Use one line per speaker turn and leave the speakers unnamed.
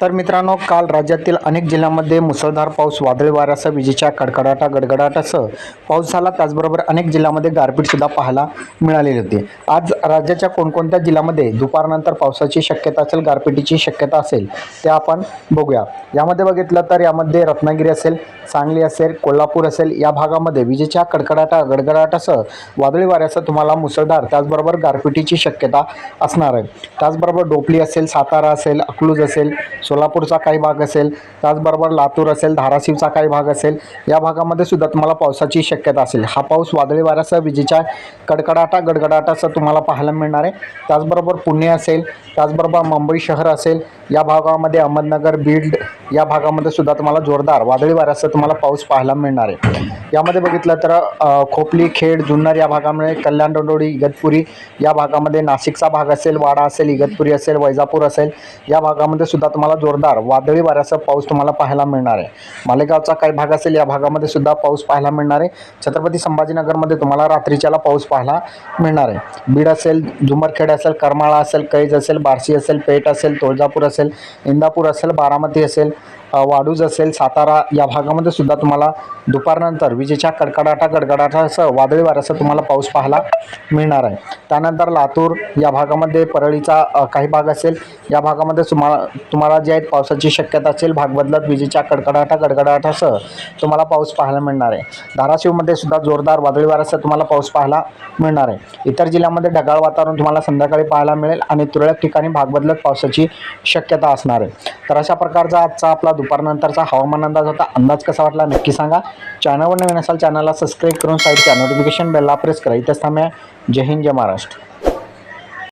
तर मित्रांनो काल राज्यातील अनेक जिल्ह्यांमध्ये मुसळधार पाऊस वादळी वाऱ्यासह विजेच्या कडकडाटा गडगडाटासह पाऊस झाला. त्याचबरोबर अनेक जिल्ह्यांमध्ये गारपीटसुद्धा पाहायला मिळालेली होती. आज राज्याच्या कोणकोणत्या जिल्ह्यामध्ये दुपारनंतर पावसाची शक्यता असेल गारपिटीची शक्यता असेल ते आपण बघूया. यामध्ये बघितलं तर यामध्ये रत्नागिरी असेल सांगली असेल कोल्हापूर असेल या भागामध्ये विजेच्या कडकडाटा गडगडाटासह वादळी वाऱ्यासह तुम्हाला मुसळधार त्याचबरोबर गारपिटीची शक्यता असणार आहे. त्याचबरोबर डोपली असेल सातारा असेल अकलूज असेल सोलापूरचा काही भाग असेल त्याचबरोबर लातूर असेल धाराशिवचा काही भाग असेल या भागामध्ये सुद्धा तुम्हाला पावसाची शक्यता असेल. हा पाऊस वादळी वाऱ्यासह विजेच्या कडकडाटा गडगडाटासह तुम्हाला पाहायला मिळणार आहे. त्याचबरोबर पुणे असेल त्याचबरोबर मुंबई शहर असेल या भागामध्ये अहमदनगर बीड या भागामध्ये सुद्धा तुम्हाला जोरदार वादळी वाऱ्यासह तुम्हाला पाऊस पाहायला मिळणार आहे. यामध्ये बघितलं तर खोपली खेड जुन्नर या भागामध्ये कल्याण डोंडोळी इगतपुरी या भागामध्ये नाशिकचा भाग असेल वाडा असेल इगतपुरी असेल वैजापूर असेल या भागामध्ये सुद्धा तुम्हाला जोरदार वादळी वाऱ्यासह पाऊस तुम्हाला पाहायला मिळणार आहे. मालेगावचा काही भाग असेल या भागामध्ये सुद्धा पाऊस पाहायला मिळणार आहे. छत्रपती संभाजीनगरमध्ये तुम्हाला रात्रीच्याला पाऊस पाहायला मिळणार आहे. बीड असेल झुमरखेड असेल करमाळा असेल कैज असेल बार्शी असेल पेठ असेल तुळजापूर असेल इंदापूर असेल बारामती असेल वाडूज असेल सातारा या भागामध्ये सुद्धा तुम्हाला दुपारनंतर विजेच्या कडकडाटा कडकडाटासह वादळी वाऱ्यासह तुम्हाला पाऊस पाहायला मिळणार आहे. त्यानंतर लातूर या भागामध्ये परळीचा काही भाग असेल या भागामध्ये तुम्हाला तुम्हाला जे आहेत पावसाची शक्यता असेल भाग बदलत विजेच्या कडकडाटा कडकडाटासह तुम्हाला पाऊस पाहायला मिळणार आहे. धाराशिवमध्ये सुद्धा जोरदार वादळी वाऱ्यासह तुम्हाला पाऊस पाहायला मिळणार आहे. इतर जिल्ह्यामध्ये ढगाळ वातावरण तुम्हाला संध्याकाळी पाहायला मिळेल आणि तुरळक ठिकाणी भाग बदलत पावसाची शक्यता असणार आहे. तर अशा प्रकारचा आजचा आपला दुपारनंतरचा हवामान अंदाज होता. अंदाज कसा वाटला नक्की सांगा. चॅनलवर नवीन असाल चॅनलला सबस्क्राईब करून साईडच्या नोटिफिकेशन बेलला प्रेस करा. इथेच थांब्या. जय हिंद जय महाराष्ट्र.